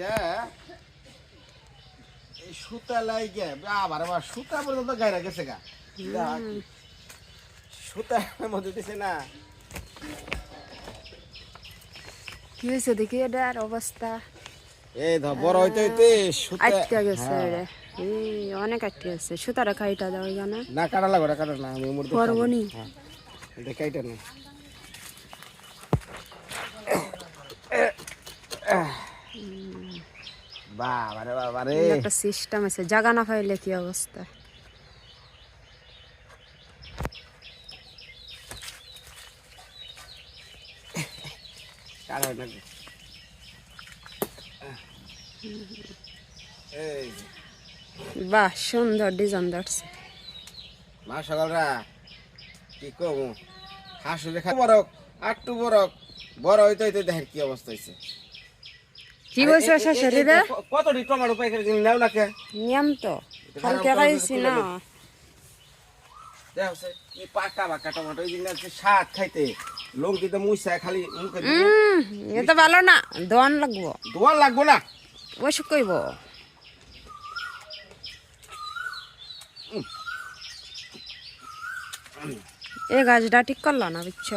এইটা এই সুতা লাগে আবার আবার সুতা পর্যন্ত গেছে গা। মধ্যে দিছে না। কি হয়েছে দেখি এটার অবস্থা? এই ধর বড় হইতে হইতে সুতা আটকে গেছে হ্যাঁ। রে। এই অনেক আটকে গেছে। সুতারা খাইটা দাও জানা না কাটা লাগবে না কাটা না আমি মুড় নি? এটা কাইটা না। বাবা রে বাবা রে একটা সিস্টেম আছে জাগা না পাইলে কি অবস্থা? এই বাহ সুন্দর ডিজাইন ধরছে। মা সকালরা কি কমু? হাঁস দেখা বরক আটটু বরক বড় হইতে হইতে দেখেন কি অবস্থা হয়েছে কি বলছো সে শরীরে কতটি টমেটো পাইকারি নাও কে নিয়ম তো কালকে খাইছি না। দেখছে কি পাকা টমেটো এই জিনিস স্বাদ খাইতে। লঙ্কিতে মুইসা খালি মুখে এ তো ভালো না দোয়ান লাগবো। দোয়ার লাগবো না? ওইসব কইব। এ গাছটা ঠিক করল না বুঝছ?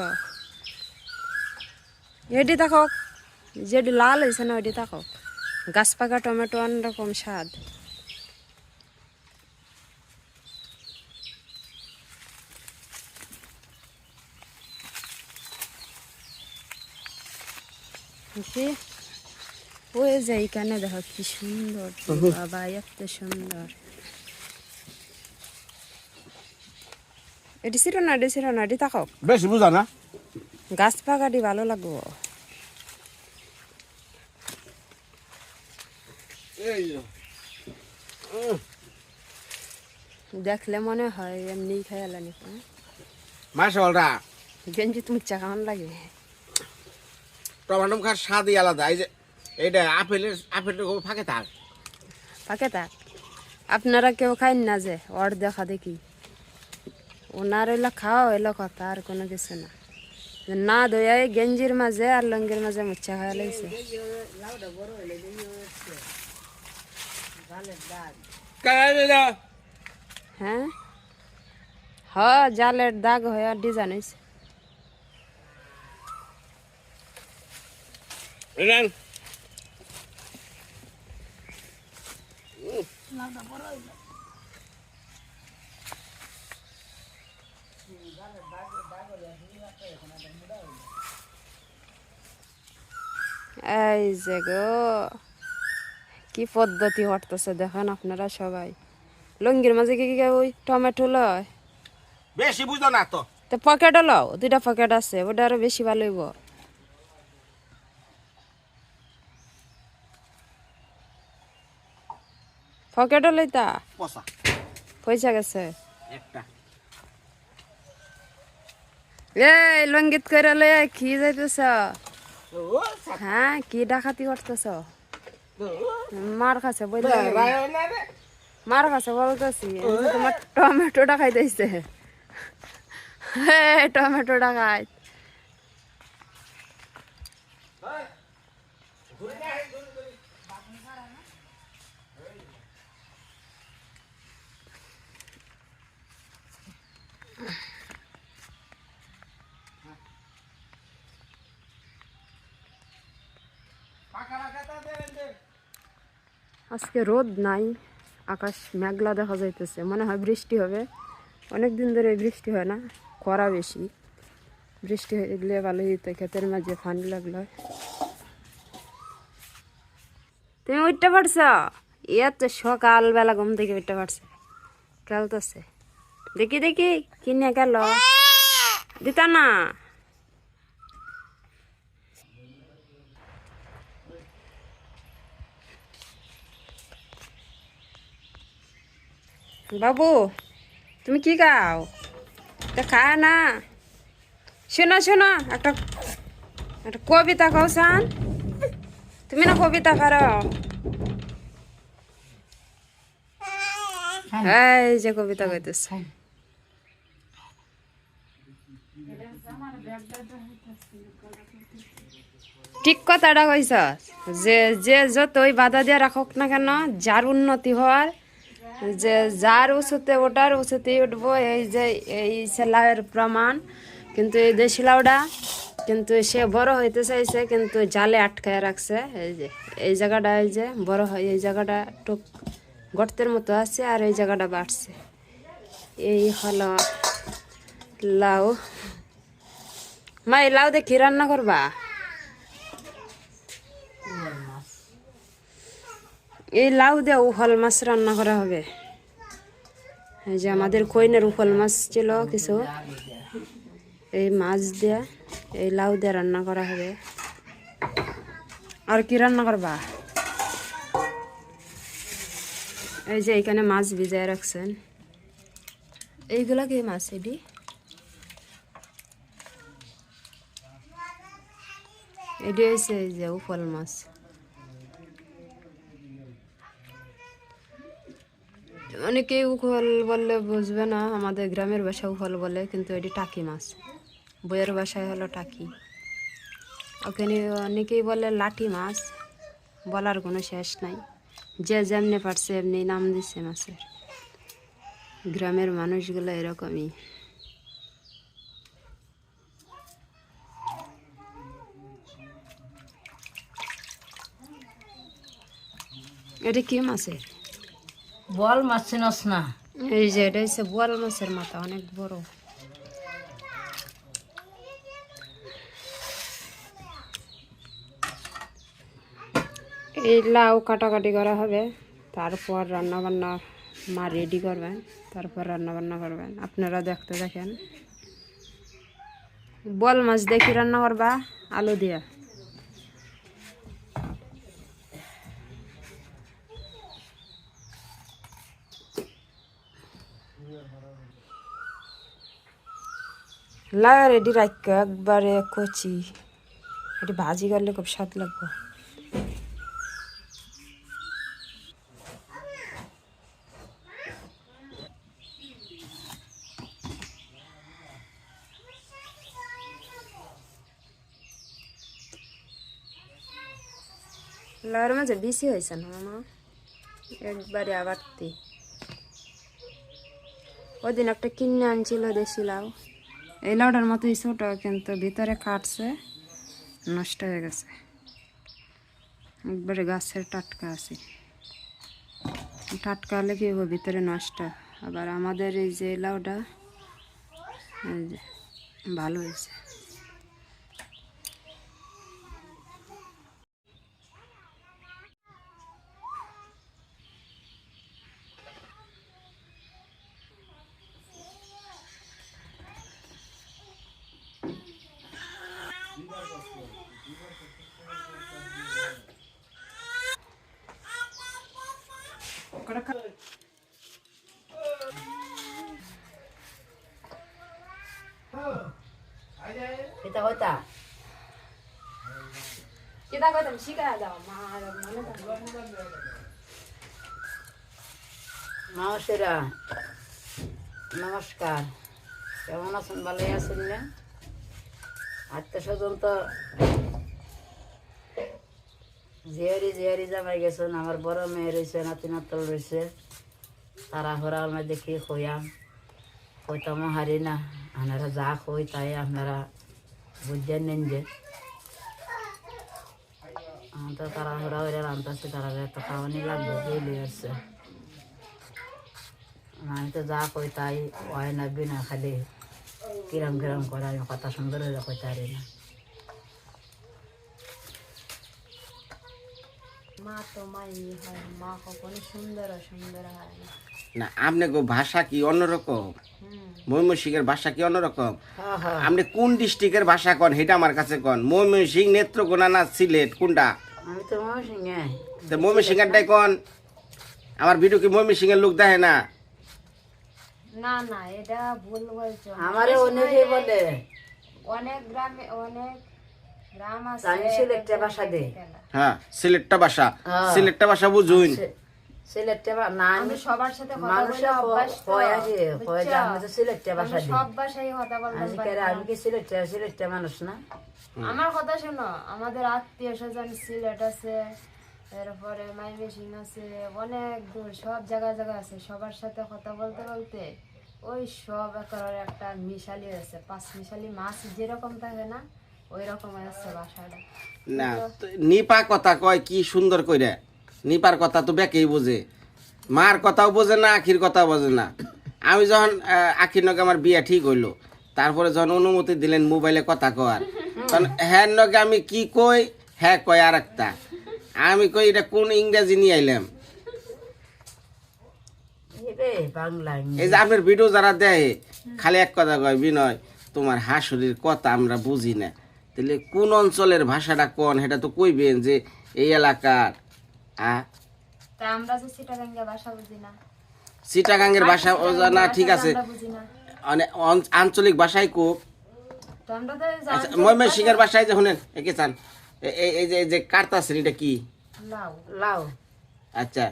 এটি দেখো যেটি লাল হয়েছে না ওইটি দেখো গাছ পাকা টমেটো অন্যরকম স্বাদ। ওই যে এইখানে দেখো কি সুন্দর বাবা এত সুন্দর। এটি ছিল না এটি ছিল না এটি তাকাও বেশি বুঝা না। গাছ পাকাটি ভালো লাগবো এই দেখলে মনে হয় এমনি খেয়ালানি মা সকালরা গেঞ্জি তুমি চা কেমন লাগে। টমেটো খাওয়ার স্বাদই আলাদা। এই যে এইটা আপেলের আপেলটা খুব ফাঁকে থাক। পাকে থাক। আপনারা কেউ খাইন না যে ওর দেখা দেখি। ওনার এলো খাওয়া এলো কথা আর কোনো কিছু না। না দয়া এই গেঞ্জির মাঝে আর লঙ্গির মাঝে মুচ্ছা খাওয়া লাগছে। হ্যাঁ? হ জালের দাগ হয়ে ডিজাইন হয়েছে। এই যে গো কি পদ্ধতি হটতেছে দেখেন আপনারা সবাই। লঙ্গির মাঝে কি কি ওই টমেটো লয়। বেশি বুঝো না তো। তো পকেটও লও দুইটা পকেট আছে ওটা আরও বেশি ভালো হইব। পকেটও লইতা? পচা। পয়সা গেছে। একটা। এই লঙ্গিত করে লয়ে কি যাইতেছ? ও, হ্যাঁ কি ডাকাতি করতেছ? মার খাচ্ছে বই রায় না রে। মার কাছে বলতেছি তোমার টমেটোটা খাইতেছে। হে টমেটোটা খাই। আজকে রোদ নাই। আকাশ মেঘলা দেখা যাইতেছে, মনে হয় বৃষ্টি হবে। অনেক দিন ধরে বৃষ্টি হয় না, খরা বেশি। বৃষ্টি হয়ে গেলে ভালো হইতো, ক্ষেতের মাঝে পানি লাগল। তুমি উঠতে পারছ? এত সকালবেলা ঘুম থেকে উঠতে পারছে। খেলতেছে। দেখি দেখি, কিনে গেল দিতা না। বাবু, তুমি কি খাও? তা খায় না। শোনো শোনো, একটা একটা কবিতা সান তুমি না কবিতা পারো? এই যে কবিতা কইতেছে। ঠিক কথাটা কইছস, যে যে যতই বাধা দিয়ে রাখুক না কেন, যার উন্নতি হওয়ার যে যার উঁচুতে ওটার উঁচুতেই উঠবো, এই যে, এই সেলাইয়ের প্রমাণ। কিন্তু এই দেশি লাউডা, কিন্তু সে বড় হইতে চাইছে, কিন্তু জালে আটকায় রাখছে। এই যে, এই জায়গাটা, এই যে, বড় হয়, এই জায়গাটা টুক গর্তের মতো আছে আর এই জায়গাটা বাড়ছে। এই হলো লাউ। মা এই লাউ দেখি রান্না করবা? এই লাউ দিয়ে উফল মাছ রান্না করা হবে। এই যে আমাদের কইনের উফল মাছ ছিল কিছু। এই মাছ দিয়ে এই লাউ দিয়ে রান্না করা হবে। আর কি রান্না করবা? এই যে এখানে মাছ ভিজায় রাখছেন। এইগুলা কি মাছ এটি এটি হয়েছে এই যে উফল মাছ। অনেকেই উখল বললে বুঝবে না, আমাদের গ্রামের ভাষা উখল বলে, কিন্তু এটি টাকি মাছ। বইয়ের ভাষায় হলো টাকি। ওখানে অনেকেই বলে লাঠি মাছ, বলার কোনো শেষ নাই। যে যেমনি পারছে এমনি নাম দিচ্ছে মাছের। গ্রামের মানুষগুলো এরকমই। এটা কি মাছের? বল মাছ চিনস না? এই যে, এটা হচ্ছে বোয়াল মাছের মাথা, অনেক বড়। এই লাউ কাটাকাটি করা হবে, তারপর রান্না বান্না মা রেডি করবেন, তারপর রান্না বান্না করবেন। আপনারা দেখতে দেখেন। বল মাছ দেখি রান্না করবা? আলু দিয়া। লাগা রেডি রাখ একবারে কচি। এটি ভাজি করলে খুব স্বাদ লাগবে। লাউর মাঝে বেশি হয়েছে না, মামা? একবারে আবারতে ওদিন একটা কিনে আনছিল দেশি লাউ। এই লাউটার মতোই ছোট কিন্তু ভিতরে কাটছে, নষ্ট হয়ে গেছে। একবারে গাছের টাটকা আছে। টাটকা হলে কি হবে? ভিতরে নষ্ট। আবার আমাদের এই যে লাউডা ভালো হয়েছে। এটা হইতা কিতা কইতাম শিখা দাও মা মনে মাউসেরা নমস্কার কেমন আছেন ভালোই আছেন না আত্মীয় স্বজন তো জিয়ারি জিয়ারি জামাই গেছেন, আমার বড় মেয়ে রয়েছে, নাতি নাতল রয়েছে। তারা হরা আমরা দেখি খইয়াম কইতামও হারি না আপনারা যা কই তাই আপনারা বুঝছেন নেন যে। তো তারা হরা হইরা রান্তাছে তারা একটা খাওয়ানি লাগবে বুঝলি আসছে। আমি তো যা কই তাই হয় না খালি। কিরম কিরম করে আমি কথা সুন্দর হয়ে কইতে পারি না মা তো মাই হয় মা কখনো সুন্দর সুন্দর হয় না না আপনি ভাষা কি অন্যরকম? ময়মনসিংহের ভাষা কি অন্যরকম? আপনি কোন ডিস্ট্রিক্টের ভাষা কন সেটা আমার কাছে কন। ময়মনসিংহ নেত্রকোনা না সিলেট কোনটা? আমি তো ময়মনসিংহে। তো ময়মনসিংহেরটাই কন। আমার ভিডিও কি ময়মনসিংহের লোক দেখে না? না না এটা ভুল বলছো আমারে অনেকেই বলে। অনেক গ্রামে অনেক গ্রাম আছে আমি দেই। হ্যাঁ সিলেটটা ভাষা হ্যাঁ। সিলেটটা ভাষা বুঝুন। সে- না আমি আমি সবার সাথে কথা বলে অভ্যাস তো, আছে কয় যে আমি তো সিলেটে আমি দিই। সব ভাষায় কথা বলতে পারি কে আমি কি সিলেটে সিলেটে মানুষ না? আমার কথা শোনো আমাদের আত্মীয় স্বজন সিলেট আছে এরপরে মাইমেসিং আছে অনেক দূর সব জায়গায় জায়গা আছে সবার সাথে কথা বলতে বলতে ওই সব একেবারে একটা মিশালি আছে পাঁচ মিশালি মাছ যেরকম থাকে না ওই রকম আছে বাসাটা। না নিপা কথা কয় কি সুন্দর কইরা নিপার কথা তো বেকেই বোঝে মার কথাও বোঝে না আখির কথাও বোঝে না। আমি যখন আখির নগে আমার বিয়া ঠিক হইল তারপরে যখন অনুমতি দিলেন মোবাইলে কথা কওয়ার তখন হ্যাঁ নগে আমি কি কই হ্যাঁ কয় আর একটা আমি কই এটা কোন ইংরেজি নিয়ে আইলাম? এই রে বাংলা এই যে আপনার ভিডিও যারা দেয় খালি এক কথা কয় বিনয় তোমার হাসুরির কথা আমরা বুঝি না। তাহলে কোন অঞ্চলের ভাষাটা কোন সেটা তো কইবেন যে এই এলাকার আ? তা আমরা যে সিটাগাঙ্গা ভাষা বুঝি না। ভাষা ঠিক আছে। মানে আঞ্চলিক ভাষায় খুব। তো আমরা তো আচ্ছা ময়মনসিংহের ভাষায় যে শুনেন একে চান। এই এই যে এই যে এটা কি? লাউ। আচ্ছা।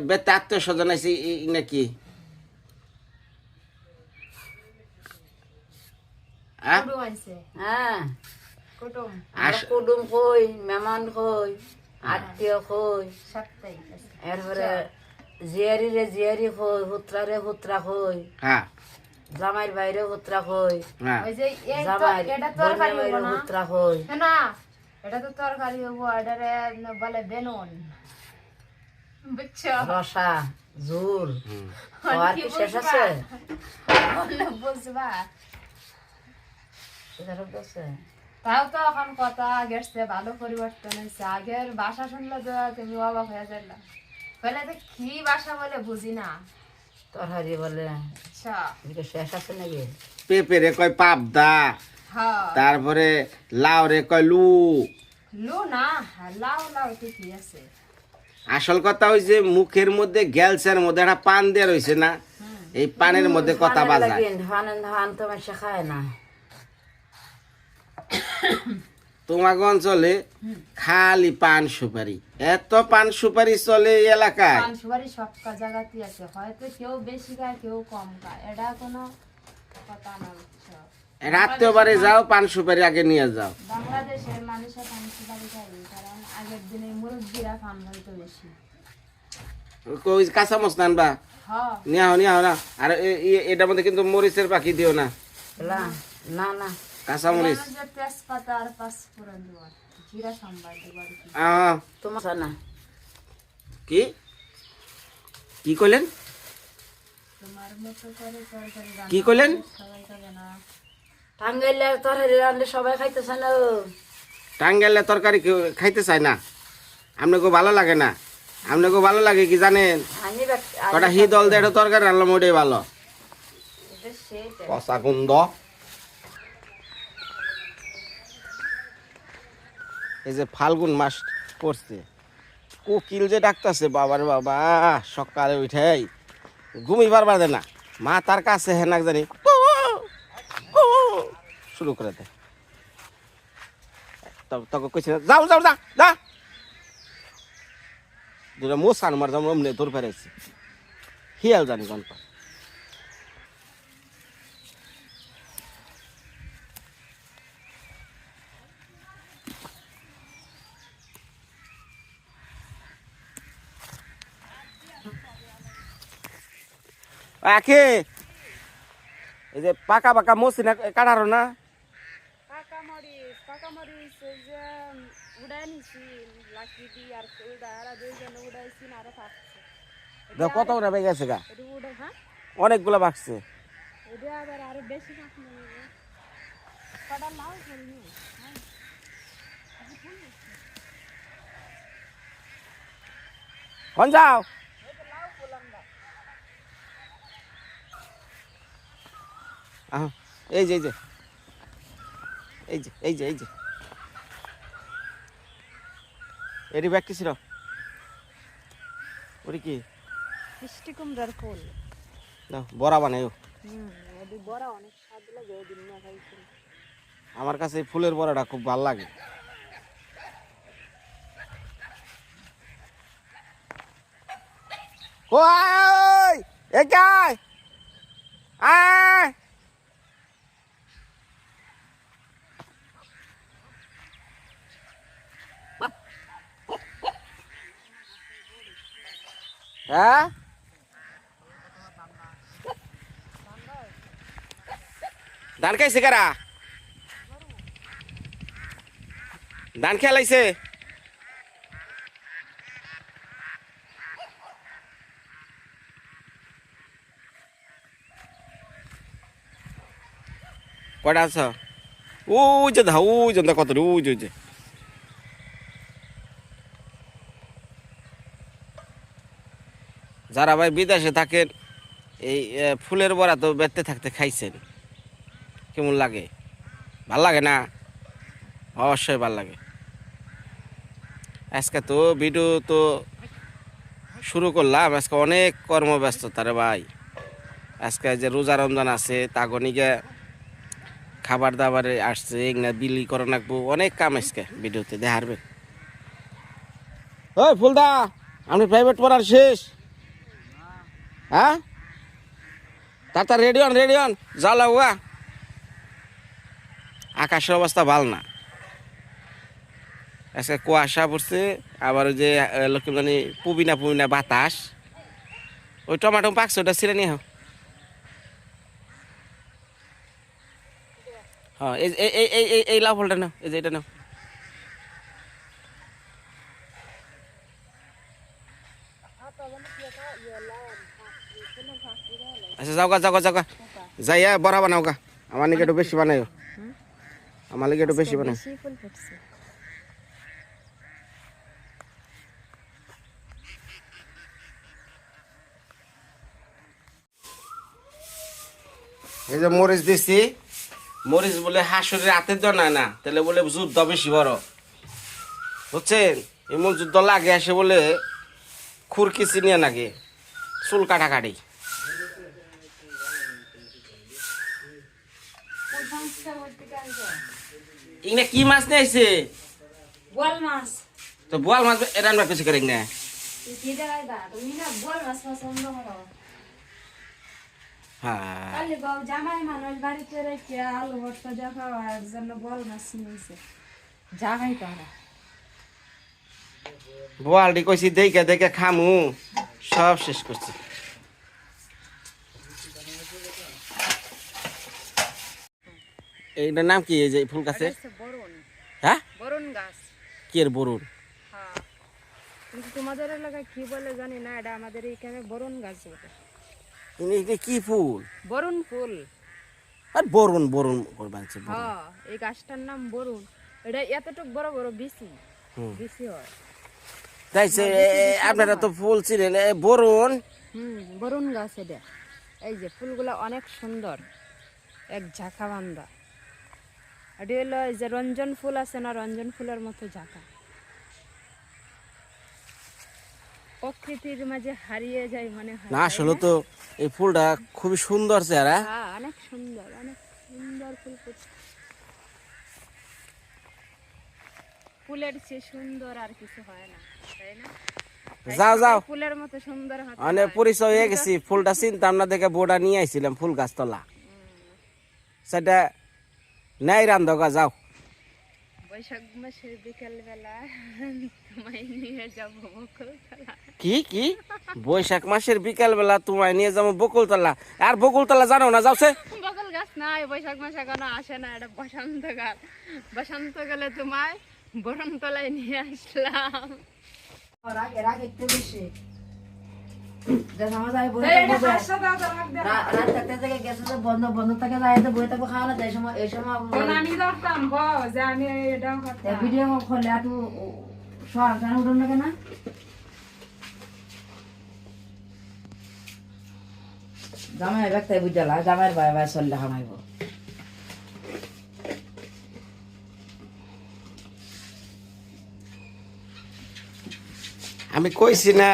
বেতে আত্মীয় স্বজন আছে? কুটুম আইছে। হ্যাঁ। আস- কুটুম কই কই আত্মীয় কই। এরপরে জিয়ারি রে জিয়ারি কই হুত্রা রে হুত্রা কই হ্যাঁ। বাইরে হুত্রা কই হ্যাঁ। ওই যে এই তো- জামাই হুত্রা কই। না। এটা তো তরকারি হব এটারে বলে বেনুন বুঝছ? রসা। আর কি শেষ আছে? বুঝবা। তাও তো এখন কথা চেয়ে ভালো পরিবর্তন হয়েছে। আগের ভাষা শুনলে তো তুমি অবাক হয়ে যাইলা। বলে তো কি ভাষা বলে বুঝি না। তরকারি বলে। আচ্ছা। শেষ আছে নাকি? পেঁপে রে কয় পাবদা। তারপরে লাউ রে কয় লু। লু না লাউ লাউ ঠিকই আছে। আসল কথা হইছে মুখের মধ্যে গ্যালসের মধ্যে একটা পান দেওয়া রয়েছে না? এই পানের মধ্যে কথা বাজায় ধান ধান তো মানুষ খায় না। তোমাকে অঞ্চলে খালি পান সুপারি। এত পান সুপারি চলে এই এলাকায়। পান সুপারি সব জায়গাতেই আছে। হয়তো কেউ বেশি খায় কেউ কম খায়। এটা কোনো কথা না রাত্রেও যাও পান সুপারি আগে নিয়ে যাও। বাংলাদেশের মানুষের পান সুপারি খায় কারণ আগের দিনে মুরব্বীরা পান হয়তো বেশি। কই কাঁচা মশ আনবা? হ্যাঁ। নিয়ে আও নিয়ে না। আর এ- এ- এটার মধ্যে কিন্তু মরিচের পাখি দিও না। না না কাঁচা মরিচ। এর মধ্যে তেজপাতা আর পাঁচফোড়ন দিব কি। জিরা সাম্বার দিব কি। আহ, তোমার না। কি? কি কইলেন? তোমার মতো করে তরকারি রান্না কি কইলেন? সবাই খাবে না। টাঙ্গাইলে তরকারি রান্ধলে সবাই খাইতেছে না। তরকারি খাইতে চায় না। আপনাকে ভালো লাগে না। আপনাকে ভালো লাগে কি জানেন? কটা হি দল একটা তরকারি রান্নাম ওটাই ভালো। কষা কুন্দ এই যে ফাল্গুন মাস পড়ছে। কোকিল যে ডাকতেছে বাবার বাবা সকালে উঠেই। ঘুমি পারবার দে না। মা তার কাছে হেনাক জানি। শুরু করে দেয় তোকে কইছে, যাও যাও, যা যা। দুটা মোসান মার যাম অমনে তোর ফেরাইছি হিয়াল জানি কোন পা। আখে! এই যে পাকা পাকা মসি না কাটারো না? মরিচ পাকা মরিচ ওই যে উড়াই নিছি লাকি দি আর উড়া আর দুইজন উড়াইছি আরও দেখ কত করে পেয়ে গেছে গা। উড়ে হ্যাঁ? অনেকগুলো বাকছে এটা আবার আরও বেশি পাক নেবে কটা লাউ করিনি কোন যাও? এই যে এই যে। এই যে এই যে এই যে। এটি ব্যাগ কি ছিল? ওটি কি? মিষ্টি কুমড়ার ফুল। বড়া অনেক স্বাদ লাগে না খাইছি। আমার কাছে এই ফুলের বড়াটা খুব ভালো লাগে। কই একাই আয়! হ্যাঁ? ধান খাইছে কারা? ধান খেলাইছে কটা আছ? ওই যে ধা ওই যে কত ওই যে ওই যে যারা ভাই বিদেশে থাকেন, এই ফুলের বড়া তো বেতে থাকতে খাইছেন। কেমন লাগে? ভালো লাগে না? অবশ্যই ভালো লাগে। আজকে তো ভিডিও তো শুরু করলাম। আজকে অনেক কর্মব্যস্ততা রে ভাই। আজকে যে রোজা রমজান আছে, তাগনিকে খাবার দাবারে আসছে, এগুলা বিলি করে রাখব অনেক কাম আজকে ভিডিওতে দেখারবে ওই ফুলদা, আমি প্রাইভেট পড়ার শেষ। হ্যাঁ? তাড়াতাড়ি রেডি হন রেডি হন। যা লাগুয়া আকাশের অবস্থা ভালো না। আজকে কুয়াশা পড়ছে, আবার ওই যে লক্ষ্মী জানি পুবিনা পুবিনা বাতাস। ওই টমাটো পাকছে, ওটা ছিঁড়ে নিয়ে হ্যাঁ এই এই এই এই নাও, এই যে এটা নাও। আচ্ছা যাও গা যাও গা যাও গা যাইয়া বড়া বানাও গা আমার লিগে একটু বেশি বানাইও আমার একটু বেশি ফুটছে এই যে মরিচ দিছি। মরিচ বলে হাসুরের হাতে দেওয়া না। তাহলে বলে যুদ্ধ বেশি বড় বুঝছেন এমন যুদ্ধ লাগে আসে বলে। খুরকি চিনিয়ে নাগে চুল কাটাকাটি ইংনে কি মাছ নিয়ে আইছে? বল মাছ। তো বোয়াল মাছ রান্না কিছু করে না না মাছ হ্যাঁ। বোয়ালটি কইছি দেখে দেখে খামু। সব শেষ করছি। এইটার নাম কি? এই যে ফুল গাছে? হ্যাঁ? বরুণ গাছ। কি এর বরুণ? হ্যাঁ। কিন্তু তোমাদের এলাকায় কি বলে জানি না এটা আমাদের এইখানে বরুণ গাছ বলে। কিন্তু এটা কি ফুল? বরুণ ফুল। আর বরুণ বরুণ করে বানছে হ্যাঁ এই গাছটার নাম বরুণ। এটা এতটুক বড় বড় হুম। বিসি হয়। তাইছে আপনারা তো ফুল ছিলেন। বরুণ? হুম বরুণ গাছ এটা। এই যে ফুলগুলো অনেক সুন্দর। এক ঝাঁকা বান্ধা এটি হলো এই যে রঞ্জন ফুল আছে না রঞ্জন ফুলের মতো ঝাঁকা প্রকৃতির মাঝে হারিয়ে যায় মনে হয় না আসলে তো এই ফুলটা খুবই সুন্দর চেহারা। হ্যাঁ অনেক সুন্দর অনেক সুন্দর ফুল ফুলের চেয়ে সুন্দর আর কিছু হয় না তাই না? যাও যাও। ফুলের মতো সুন্দর হয়। পরিচয় হয়ে গেছি ফুলটা চিনতাম না দেখে বোর্ডা নিয়ে আইছিলাম ফুল গাছতলা। সেটা নাই রান্ধগা যাও। বৈশাখ মাসের বিকেল বেলা তোমায় নিয়ে যাব বকুলতলা। কি কি? বৈশাখ মাসের বিকাল বেলা তোমায় নিয়ে যাব বকুলতলা? আর বকুলতলা জানো না যাওছে বকুল গাছ নাই বৈশাখ মাসে এখনও আসে না এটা বসন্ত কাল বসন্ত কালে তোমায় বরণতলায় নিয়ে আসলাম। রাগে রাগে একটু বন্ধ বন্ধ থাকে বই থাকব খাওয়া না এই সময় এই সময় আমি ধরতাম যে আমি এটাও তা ভিডিও করলে একটু সব জানা উঠুন না। কেন জামাই ব্যক্তি বুঝলা জামাইয়ের ভাই ভাই চললে হামাইব আমি কইছি না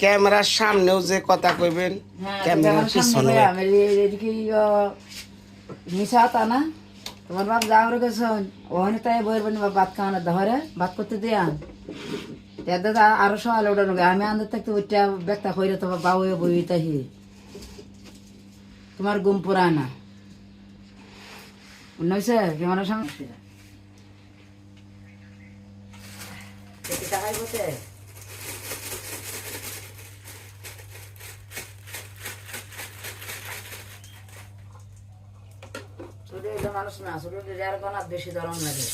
ক্যামেরার সামনেও যে কথা কইবেন হ্যাঁ ক্যামেরার পিছনে আমি এদিকে মিশা না? তোমার বাপ যা করে গেছেন ওখানে তাই বইয়ের বানি ভাত খাওয়ানো ধরে ভাত করতে দিয়া দাদা আরও সকালে উঠানো গে। আমি আন্দাজ থাকতে ওইটা ব্যক্তা কইরে তোমার বাবু বই তাহি তোমার গুম পুরা না। অন্য হয়েছে কেমন সমস্যা মানুষ যার কোনো বেশি ধরন লাগে।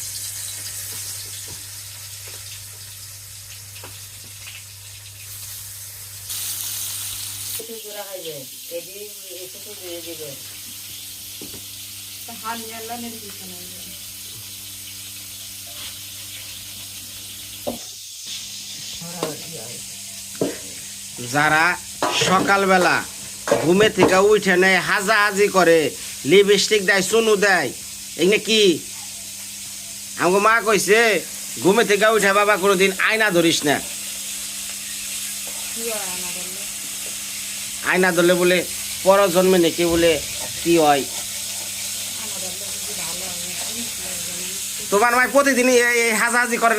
একটু খাইবে এদি একটু দিয়ে দিবে যারা সকালবেলা ঘুমে থেকে উঠে নেয় হাজাহাজি করে লিপস্টিক দেয় চুনু দেয়। এগুলো কি? আমাকে মা কইছে ঘুমে থেকে উঠে বাবা কোনোদিন আয়না ধরিস না। আয়না ধরলে? বলে পর জন্মে নাকি বলে কি হয়? তোমার মায় প্রতিদিন এই- হাজাহাজি করে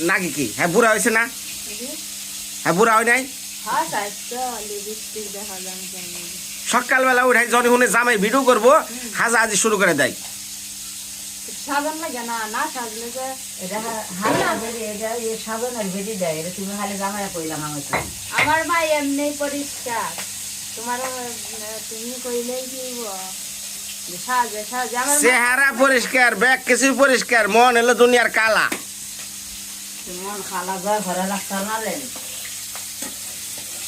নাকি কি? হ্যাঁ বুড়া হয়েছে না? হ্যাঁ বুড়া হয় নাই? হ্যাঁ দেখা সকালবেলা উঠে যখন শুনে জামাই ভিডিও করব হাজাহাজি শুরু করে দেয়। সাজান লাগে না না সাজলে যে এটা হালকা বেরি এটা এই সাবানের বেরি দেয় এটা তুমি খালি জামাই কইলাম আমি আমার মা এমনি পরিষ্কার। তোমার তুমি কইলেই কি চেহারা পরিষ্কার ব্যাগ কিছু পরিষ্কার মন হলো দুনিয়ার কালা। মন যায় ঘরে রাখতে না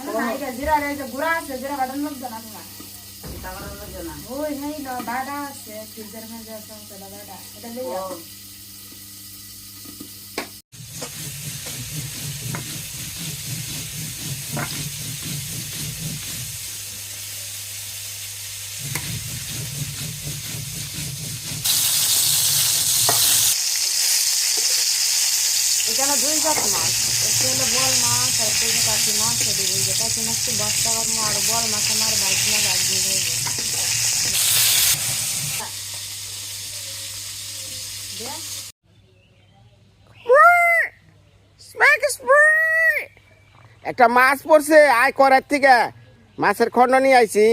জিরা গুড়া আছে জিরা বাটার মধ্যে না তোমার তারপরে বলছো না ওই নেই না বাটা আছে ফ্রিজের মধ্যে আছে ওটা বাটা এটা লই এখানে দুই জাত মাছ একটু হলো বল মাছ আর একটু হলো কাশি মাছ সেটা যে কাশি মাছটি বস্তা করব আর বল মাছ আমার বাইক না দিয়ে দেবো একটা মাছ পড়ছে আয় করার থেকে। মাছের খন্ড নিয়ে আইছি।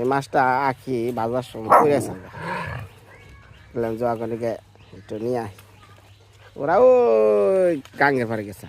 এই মাছটা আঁকি বাজার সময় করেছে বললাম জোয়া করে একটু নিয়ে আয়। ওরা ওই গাঙ্গের পারে গেছে।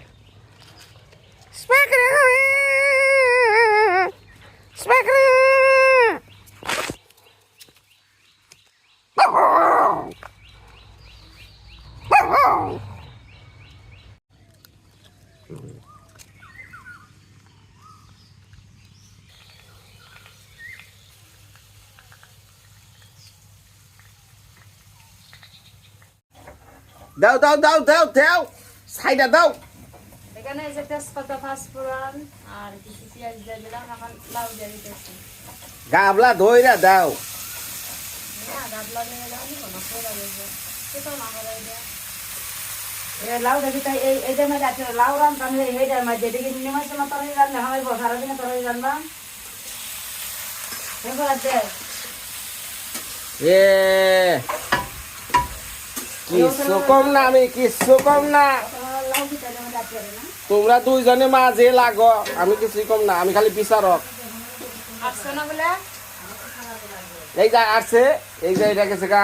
দাও দাও দাও দাও দাও সাইডা দাও এখানে এই যে তেজপাতা পাঁচফোড়ন আর কিছু পেঁয়াজ দিয়ে দিলাম এখন লাউ দিয়ে দিতেছি। গাবলা ধইরা দাও। গাবলা নিয়ে যাও নিবো না পোড়া দেবো সেটাও না করে দেয় লাউ দেখি এই এইটার মধ্যে আছে লাউ রান্তাম এই এইটার মধ্যে এদিকে নিমাই সময় তরকারি রান্না হয় সারাদিনে তরকারি রান্না। এ কিচ্ছু কম না, আমি কিচ্ছু কম না। তোমরা দুইজনে মাঝে লাগো, আমি কিছুই কম না, আমি খালি বিচারক। এই যা আসছে, এই যে এটা গেছে গা।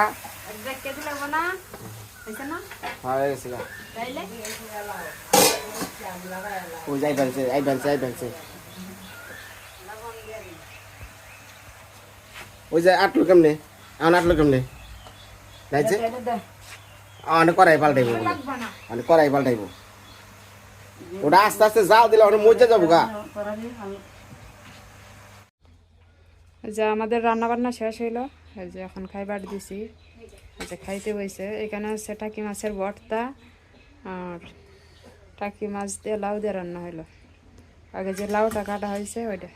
ওই যাই ফেলছে এই ফেলছে এই ফেলছে ওই যে আটলো কেমনে? আমার আটলো কেমনে? যাইছে? অনেক পাল্টাইব অনেক করাই পাল্টাইব। ওটা আস্তে আস্তে যাও দিলে অনেক মজা যাব গা। তরকারি আমি এই যে আমাদের রান্না বান্না শেষ হইল। এই যে এখন খাইবার দিছি। যে খাইতে বইছে। এখানে হচ্ছে টাকি মাছের ভর্তা আর টাকি মাছ দিয়ে লাউ দিয়ে রান্না হইল। আগে যে লাউটা কাটা হয়েছে ওইটা।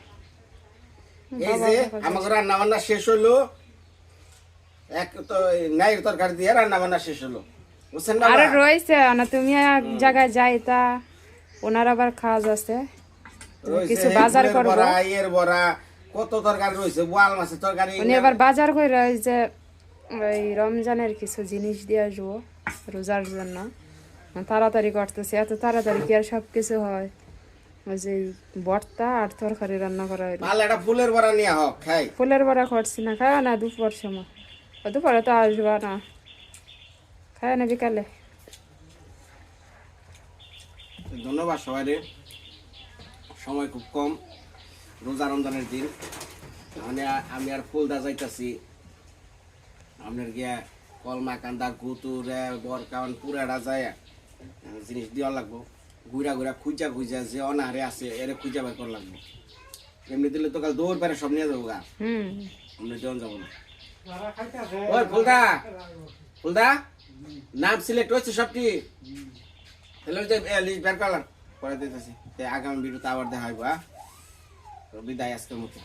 এই যে আমাকে রান্না বান্না শেষ হলো এক তো নাইর তরকারি দিয়ে রান্না বান্না শেষ হলো আরে রয়েছে না তুমি এক জায়গায় যাই তা। ওনার আবার খাওয়া যাচ্ছে রয়েছে কিছু বাজার করব। এর বড়া কত তরকারি রয়েছে বোয়াল মাছের তরকারি উনি আবার বাজার করে যে ওই রমজানের কিছু জিনিস দিয়ে আসব রোজার জন্য। তাড়াতাড়ি করতেছে এত তাড়াতাড়ি কি আর সব কিছু হয়? ওই যে ভর্তা আর তরকারি রান্না করা হইল। তাহলে একটা ফুলের বড়া নিয়ে হোক খাই। ফুলের বড়া করছি না খায় না দুপুর সময়। দুপুরে তো আসবা না। খায় না বিকালে ধন্যবাদ সবাই রে সময় খুব কম রোজা রমজানের দিন। মানে আমি আর ফুলদা যাইতাছি। আপনার গিয়া কলমা কান্দা কুতুরে বরকান পুরাটা যায় জিনিস দেওয়া লাগবো। ঘুরা ঘুরা খুঁজা খুঁজা যে অনাহারে আছে এরে খুঁজা বের করা লাগবো। এমনি দিলে তো কাল দৌড় পেরে সব নিয়ে যাব গা। হুম। আমরা জন যাব না। ওই ফুলদা ফুলদা। নাম সিলেক্ট হয়েছে সবটি? তাহলে ওই যে লিস্ট বের করলাম। পরে দিতেছি আগামী ভিডিওতে আবার দেখা হইব বিদায় আজকের মতো।